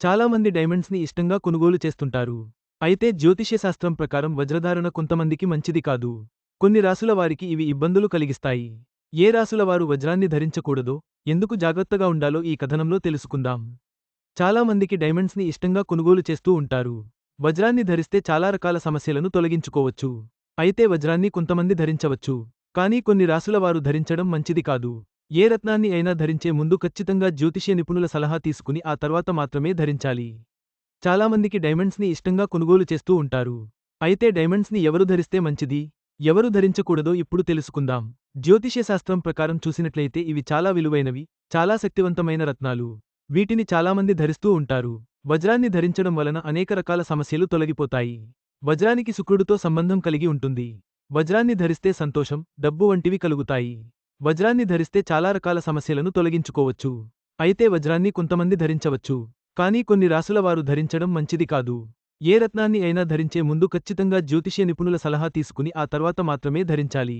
చాలామంది డైమండ్స్ని ఇష్టంగా కొనుగోలు చేస్తుంటారు. అయితే జ్యోతిష్యశాస్త్రం ప్రకారం వజ్రధారణ కొంతమందికి మంచిది కాదు. కొన్ని రాసుల వారికి ఇవి ఇబ్బందులు కలిగిస్తాయి. ఏ రాసుల వారు వజ్రాన్ని ధరించకూడదో ఎందుకు జాగ్రత్తగా ఉండాలో ఈ కథనంలో తెలుసుకుందాం. చాలామందికి డైమండ్స్ని ఇష్టంగా కొనుగోలు చేస్తూ ఉంటారు. వజ్రాన్ని ధరిస్తే చాలా రకాల సమస్యలను తొలగించుకోవచ్చు. అయితే వజ్రాన్ని కొంతమంది ధరించవచ్చు. కానీ కొన్ని రాసుల వారు ధరించడం మంచిది కాదు. ఏ రత్నాన్ని అయినా ధరించే ముందు ఖచ్చితంగా జ్యోతిష్య నిపుణుల సలహా తీసుకుని ఆ తర్వాత మాత్రమే ధరించాలి. చాలామందికి డైమండ్స్ని ఇష్టంగా కొనుగోలు చేస్తూ ఉంటారు. అయితే డైమండ్స్ని ఎవరు ధరిస్తే మంచిది? ఎవరు ధరించకూడదో ఇప్పుడు తెలుసుకుందాం. జ్యోతిషశాస్త్రం ప్రకారం చూసినట్లయితే ఇవి చాలా విలువైనవి చాలా శక్తివంతమైన రత్నాలు. వీటిని చాలామంది ధరిస్తూ ఉంటారు. వజ్రాన్ని ధరించడం వలన అనేక రకాల సమస్యలు తొలగిపోతాయి. వజ్రానికి శుక్రుడితో సంబంధం కలిగి ఉంటుంది. వజ్రాన్ని ధరిస్తే సంతోషం డబ్బు వంటివి కలుగుతాయి. వజ్రాన్ని ధరిస్తే చాలా రకాల సమస్యలను తొలగించుకోవచ్చు. అయితే వజ్రాన్ని కొంతమంది ధరించవచ్చు. కానీ కొన్ని రాసుల వారు ధరించడం మంచిది కాదు. ఏ రత్నాన్ని అయినా ధరించే ముందు ఖచ్చితంగా జ్యోతిష్య నిపుణుల సలహా తీసుకుని ఆ తర్వాత మాత్రమే ధరించాలి.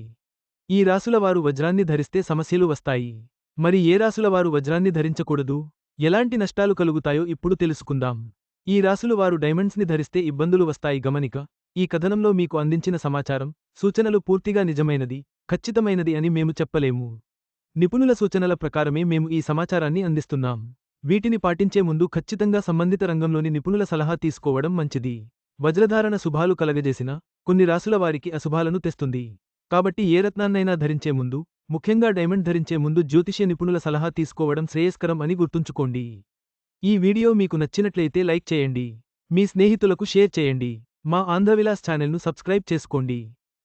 ఈ రాసుల వారు వజ్రాన్ని ధరిస్తే సమస్యలు వస్తాయి. మరి ఏ రాసుల వారు వజ్రాన్ని ధరించకూడదు? ఎలాంటి నష్టాలు కలుగుతాయో ఇప్పుడు తెలుసుకుందాం. ఈ రాసులు వారు డైమండ్స్ని ధరిస్తే ఇబ్బందులు వస్తాయి గమనిక. ఈ కథనంలో మీకు అందించిన సమాచారం సూచనలు పూర్తిగా నిజమైనది. ఖచ్చితమైనది అని మేము చెప్పలేము. నిపుణుల సూచనల ప్రకారమే మేము ఈ సమాచారాన్ని అందిస్తున్నాం. వీటిని పాటించే ముందు ఖచ్చితంగా సంబంధిత రంగంలోని నిపుణుల సలహా తీసుకోవడం మంచిది. వజ్రధారణ శుభాలు కలగజేసిన కొన్ని రాసుల వారికి అశుభాలను తెస్తుంది. కాబట్టి ఏ రత్నాన్నైనా ధరించే ముందు ముఖ్యంగా డైమండ్ ధరించే ముందు జ్యోతిష్య నిపుణుల సలహా తీసుకోవడం శ్రేయస్కరం అని గుర్తుంచుకోండి. ఈ వీడియో మీకు నచ్చినట్లయితే లైక్ చేయండి. మీ స్నేహితులకు షేర్ చేయండి. మా ఆంధ్రవిలాస్ ఛానల్ను సబ్స్క్రైబ్ చేసుకోండి.